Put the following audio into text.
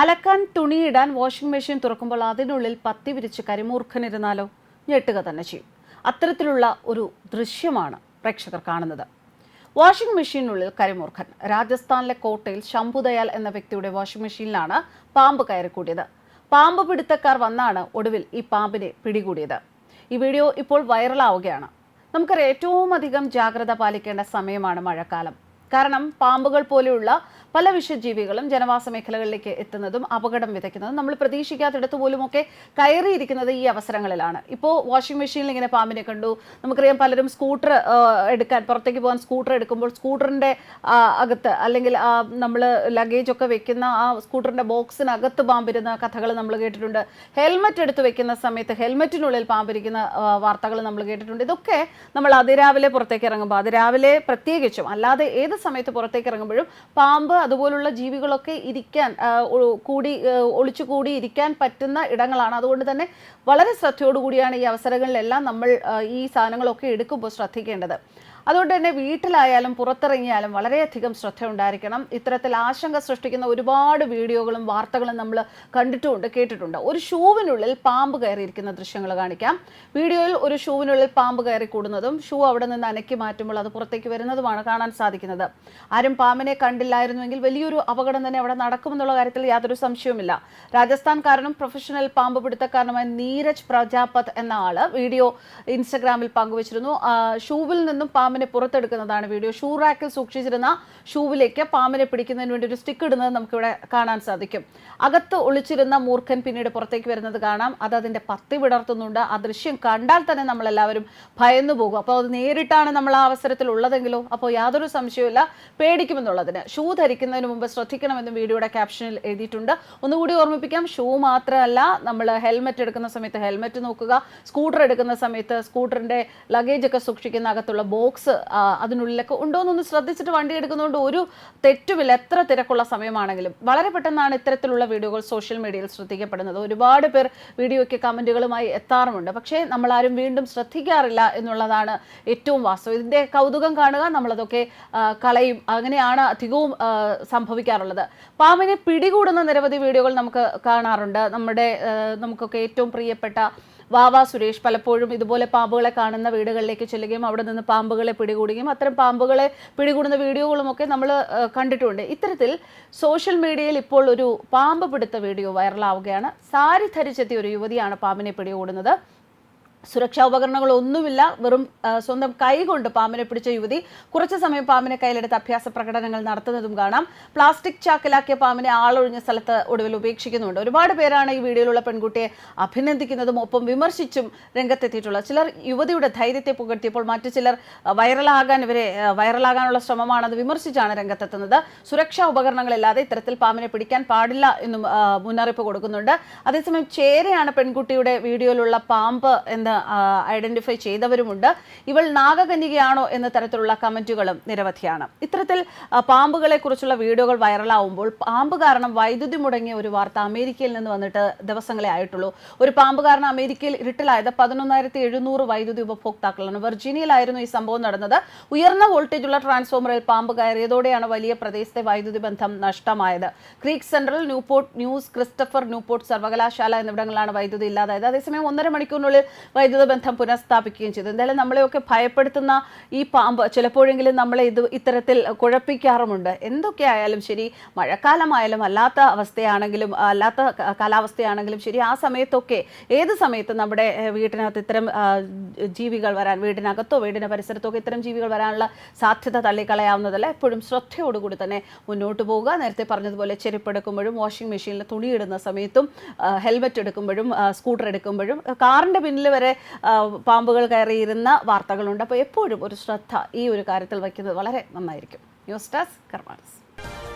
അലക്കാൻ തുണിയിടാൻ washing machine തുറക്കുമ്പോൾ അതിനുള്ളിൽ പത്തി വിരിച്ച് കരിമൂർഖനിരുന്നാലോ? ഞെട്ടുക തന്നെ ചെയ്യും. അത്തരത്തിലുള്ള ഒരു ദൃശ്യമാണ് പ്രേക്ഷകർ കാണുന്നത്. വാഷിംഗ് മെഷീനുള്ളിൽ കരിമൂർഖൻ. രാജസ്ഥാനിലെ കോട്ടയിൽ ശംഭുദയാൽ എന്ന വ്യക്തിയുടെ വാഷിംഗ് മെഷീനിലാണ് പാമ്പ് കയറിക്കൂടിയത്. പാമ്പ് പിടുത്തക്കാർ വന്നാണ് ഒടുവിൽ ഈ പാമ്പിനെ പിടികൂടിയത്. ഈ വീഡിയോ ഇപ്പോൾ വൈറലാവുകയാണ്. നമുക്കറിയാം ഏറ്റവും അധികം ജാഗ്രത പാലിക്കേണ്ട സമയമാണ് മഴക്കാലം. കാരണം പാമ്പുകൾ പോലെയുള്ള പല വിഷജീവികളും ജനവാസ മേഖലകളിലേക്ക് എത്തുന്നതും അപകടം വിതയ്ക്കുന്നതും നമ്മൾ പ്രതീക്ഷിക്കാത്തിടത്ത് പോലുമൊക്കെ കയറിയിരിക്കുന്നത് ഈ അവസരങ്ങളിലാണ്. ഇപ്പോൾ വാഷിംഗ് മെഷീനിൽ ഇങ്ങനെ പാമ്പിനെ കണ്ടു. നമുക്കറിയാം പലരും സ്കൂട്ടർ എടുക്കാൻ പുറത്തേക്ക് പോകാൻ സ്കൂട്ടർ എടുക്കുമ്പോൾ സ്കൂട്ടറിന്റെ അകത്ത് അല്ലെങ്കിൽ നമ്മൾ ലഗേജ് ഒക്കെ വെക്കുന്ന ആ സ്കൂട്ടറിന്റെ ബോക്സിനകത്ത് പാമ്പിരുന്ന കഥകൾ നമ്മൾ കേട്ടിട്ടുണ്ട്. ഹെൽമറ്റ് എടുത്ത് വെക്കുന്ന സമയത്ത് ഹെൽമറ്റിനുള്ളിൽ പാമ്പിരിക്കുന്ന വാർത്തകൾ നമ്മൾ കേട്ടിട്ടുണ്ട്. ഇതൊക്കെ നമ്മൾ അതിരാവിലെ പുറത്തേക്ക് ഇറങ്ങുമ്പോൾ അതിരാവിലെ പ്രത്യേകിച്ചും അല്ലാതെ ഏത് സമയത്ത് പുറത്തേക്ക് ഇറങ്ങുമ്പോഴും പാമ്പ് അതുപോലുള്ള ജീവികളൊക്കെ ഇരിക്കാൻ കൂടി ഒളിച്ചുകൂടി ഒളിച്ചു കൂടി ഇരിക്കാൻ പറ്റുന്ന ഇടങ്ങളാണ്. അതുകൊണ്ട് തന്നെ വളരെ ശ്രദ്ധയോടുകൂടിയാണ് ഈ അവസരങ്ങളിലെല്ലാം നമ്മൾ ഈ സാധനങ്ങളൊക്കെ എടുക്കുമ്പോൾ ശ്രദ്ധിക്കേണ്ടത്. അതുകൊണ്ട് തന്നെ വീട്ടിലായാലും പുറത്തിറങ്ങിയാലും വളരെയധികം ശ്രദ്ധ ഉണ്ടായിരിക്കണം ഇത്തരത്തിൽ ആശങ്ക സൃഷ്ടിക്കുന്ന ഒരുപാട് വീഡിയോകളും വാർത്തകളും നമ്മൾ കണ്ടിട്ടുമുണ്ട് കേട്ടിട്ടുണ്ട്. ഒരു ഷൂവിനുള്ളിൽ പാമ്പ് കയറിയിരിക്കുന്ന ദൃശ്യങ്ങൾ കാണിക്കാം. വീഡിയോയിൽ ഒരു ഷൂവിനുള്ളിൽ പാമ്പ് കയറി കൂടുന്നതും ഷൂ അവിടെ നിന്ന് അനക്കി മാറ്റുമ്പോൾ അത് പുറത്തേക്ക് വരുന്നതുമാണ് കാണാൻ സാധിക്കുന്നത്. ആരും പാമ്പിനെ കണ്ടില്ലായിരുന്നുവെങ്കിൽ വലിയൊരു അപകടം തന്നെ അവിടെ നടക്കുമെന്നുള്ള കാര്യത്തിൽ യാതൊരു സംശയവുമില്ല. രാജസ്ഥാൻകാരനും പ്രൊഫഷണൽ പാമ്പ് പിടുത്തക്കാരനുമായ നീരജ് പ്രജാപത് എന്ന ആൾ വീഡിയോ ഇൻസ്റ്റഗ്രാമിൽ പങ്കുവച്ചിരുന്നു. ഷൂവിൽ നിന്നും പാമ്പിനെ പുറത്തെടുക്കുന്നതാണ് വീഡിയോ. ഷൂ റാക്കിൽ സൂക്ഷിച്ചിരുന്ന ഷൂവിലേക്ക് പാമ്പിനെ പിടിക്കുന്നതിന് വേണ്ടി ഒരു സ്റ്റിക്ക് ഇടുന്നത് നമുക്കിവിടെ കാണാൻ സാധിക്കും. അകത്ത് ഒളിച്ചിരുന്ന മൂർഖൻ പിന്നീട് പുറത്തേക്ക് വരുന്നത് കാണാം. അത് അതിന്റെ പത്തി വിടർത്തുന്നുണ്ട്. ആ ദൃശ്യം കണ്ടാൽ തന്നെ നമ്മളെല്ലാവരും ഭയന്നു പോകും. അപ്പോൾ അത് നേരിട്ടാണ് നമ്മൾ ആ അവസരത്തിൽ ഉള്ളതെങ്കിലോ? അപ്പോൾ യാതൊരു സംശയവുമില്ല. പേടിക്കുമെന്നുള്ളതിന്. ഷൂ ധരിക്കുന്നതിന് മുമ്പ് ശ്രദ്ധിക്കണമെന്നും വീഡിയോയുടെ ക്യാപ്ഷനിൽ എഴുതിയിട്ടുണ്ട്. ഒന്നുകൂടി ഓർമ്മിപ്പിക്കാം. ഷൂ മാത്രമല്ല നമ്മൾ ഹെൽമെറ്റ് എടുക്കുന്ന സമയത്ത് ഹെൽമെറ്റ് നോക്കുക. സ്കൂട്ടർ എടുക്കുന്ന സമയത്ത് സ്കൂട്ടറിന്റെ ലഗേജ് ഒക്കെ സൂക്ഷിക്കുന്ന അകത്തുള്ള ബോക്സ് അതിനുള്ളിലൊക്കെ ഉണ്ടോ എന്നൊന്ന് ശ്രദ്ധിച്ചിട്ട് വണ്ടി എടുക്കുന്നതുകൊണ്ട് ഒരു തെറ്റുമില്ല എത്ര തിരക്കുള്ള സമയമാണെങ്കിലും വളരെ പെട്ടെന്നാണ് ഇത്തരത്തിലുള്ള വീഡിയോകൾ സോഷ്യൽ മീഡിയയിൽ ശ്രദ്ധിക്കപ്പെടുന്നത്. ഒരുപാട് പേർ വീഡിയോയ്ക്ക് കമന്റുകളുമായി എത്താറുമുണ്ട്. പക്ഷേ നമ്മളാരും വീണ്ടും ശ്രദ്ധിക്കാറില്ല എന്നുള്ളതാണ് ഏറ്റവും വാസ്തവം. ഇതിന്റെ കൗതുകം കാണുക നമ്മളതൊക്കെ കളയും. അങ്ങനെയാണ് അധികവും സംഭവിക്കാറുള്ളത്. പാമ്പിനെ പിടികൂടുന്ന നിരവധി വീഡിയോകൾ നമുക്ക് കാണാറുണ്ട്. നമ്മുടെ നമുക്കൊക്കെ ഏറ്റവും പ്രിയപ്പെട്ട വാവ സുരേഷ് പലപ്പോഴും ഇതുപോലെ പാമ്പുകളെ കാണുന്ന വീടുകളിലേക്ക് ചെല്ലുകയും അവിടെ നിന്ന് പാമ്പുകളെ പിടികൂടുകയും അത്തരം പാമ്പുകളെ പിടികൂടുന്ന വീഡിയോകളുമൊക്കെ നമ്മൾ കണ്ടിട്ടുണ്ട്. ഇത്തരത്തിൽ സോഷ്യൽ മീഡിയയിൽ ഇപ്പോൾ ഒരു പാമ്പ് പിടുത്ത വീഡിയോ വൈറലാവുകയാണ്. സാരി ധരിച്ചെത്തിയ ഒരു യുവതിയാണ് പാമ്പിനെ പിടികൂടുന്നത്. സുരക്ഷാ ഉപകരണങ്ങളൊന്നുമില്ല. വെറും സ്വന്തം കൈ കൊണ്ട് പാമ്പിനെ പിടിച്ച യുവതി കുറച്ചു സമയം പാമ്പിനെ കയ്യിലെടുത്ത് അഭ്യാസ പ്രകടനങ്ങൾ നടത്തുന്നതും കാണാം. പ്ലാസ്റ്റിക് ചാക്കിലാക്കിയ പാമ്പിനെ ആളൊഴിഞ്ഞ സ്ഥലത്ത് ഒടുവിൽ ഉപേക്ഷിക്കുന്നുണ്ട്. ഒരുപാട് പേരാണ് ഈ വീഡിയോയിലുള്ള പെൺകുട്ടിയെ അഭിനന്ദിക്കുന്നതും ഒപ്പം വിമർശിച്ചും രംഗത്തെത്തിയിട്ടുള്ളത്. ചിലർ യുവതിയുടെ ധൈര്യത്തെ പുകഴ്ത്തിയപ്പോൾ മറ്റു ചിലർ വൈറലാകാൻ ഇവരെ വൈറലാകാനുള്ള ശ്രമമാണെന്ന് വിമർശിച്ചാണ് രംഗത്തെത്തുന്നത്. സുരക്ഷാ ഉപകരണങ്ങളില്ലാതെ ഇത്തരത്തിൽ പാമ്പിനെ പിടിക്കാൻ പാടില്ല എന്നും മുന്നറിയിപ്പ് കൊടുക്കുന്നുണ്ട്. അതേസമയം ചേരയാണ് പെൺകുട്ടിയുടെ വീഡിയോയിലുള്ള പാമ്പ് എന്ന് ഐഡന്റിഫൈ ചെയ്തവരുമുണ്ട്. ഇവൾ നാഗകന്യകയാണോ എന്ന തരത്തിലുള്ള കമന്റുകളും നിരവധിയാണ്. ഇത്തരത്തിൽ പാമ്പുകളെ കുറിച്ചുള്ള വീഡിയോകൾ വൈറലാവുമ്പോൾ പാമ്പ് കാരണം വൈദ്യുതി മുടങ്ങിയ ഒരു വാർത്ത അമേരിക്കയിൽ നിന്ന് വന്നിട്ട് ദിവസങ്ങളെ ആയിട്ടുള്ളൂ. ഒരു പാമ്പ് കാരണം അമേരിക്കയിൽ ഇരുട്ടിലായത് പതിനൊന്നായിരത്തി എഴുന്നൂറ് വൈദ്യുതി ഉപഭോക്താക്കളാണ്. വെർജീനിയയിലായിരുന്നു ഈ സംഭവം നടന്നത്. ഉയർന്ന വോൾട്ടേജുള്ള ട്രാൻസ്ഫോമറിൽ പാമ്പ് കയറിയതോടെയാണ് വലിയ പ്രദേശത്തെ വൈദ്യുതി ബന്ധം നഷ്ടമായത്. Creek Central Newport News Christopher Newport സർവകലാശാല എന്നിവിടങ്ങളിലാണ് വൈദ്യുതി ഇല്ലാതായത്. അതേസമയം ഒന്നര മണിക്കൂറിനുള്ളിൽ വൈദ്യുത ബന്ധം പുനഃസ്ഥാപിക്കുകയും ചെയ്തു. എന്തായാലും നമ്മളെയൊക്കെ ഭയപ്പെടുത്തുന്ന ഈ പാമ്പ് ചിലപ്പോഴെങ്കിലും നമ്മളെ ഇത് ഇത്തരത്തിൽ കുഴപ്പിക്കാറുമുണ്ട്. എന്തൊക്കെയായാലും ശരി മഴക്കാലമായാലും അല്ലാത്ത അവസ്ഥയാണെങ്കിലും അല്ലാത്ത കാലാവസ്ഥയാണെങ്കിലും ശരി ആ സമയത്തൊക്കെ ഏത് സമയത്ത് നമ്മുടെ വീട്ടിനകത്ത് ഇത്തരം ജീവികൾ വരാൻ വീടിനകത്തോ വീടിന്റെ പരിസരത്തോ ഒക്കെ ഇത്തരം ജീവികൾ വരാനുള്ള സാധ്യത തള്ളിക്കളയാവുന്നതല്ല. എപ്പോഴും ശ്രദ്ധയോടുകൂടി തന്നെ മുന്നോട്ട് പോവുക. നേരത്തെ പറഞ്ഞതുപോലെ ചെരുപ്പെടുക്കുമ്പോഴും വാഷിംഗ് മെഷീനിൽ തുണിയിടുന്ന സമയത്തും ഹെൽമെറ്റ് എടുക്കുമ്പോഴും സ്കൂട്ടർ എടുക്കുമ്പോഴും കാറിന്റെ പിന്നിൽ വരെ ആ, പാമ്പുകൾ കയറിയിരുന്ന വാർത്തകളുണ്ട്. അപ്പോൾ എപ്പോഴും ഒരു ശ്രദ്ധ ഈ ഒരു കാര്യത്തിൽ വയ്ക്കുന്നത് വളരെ നന്നായിരിക്കും. News desk കർമാനസ്.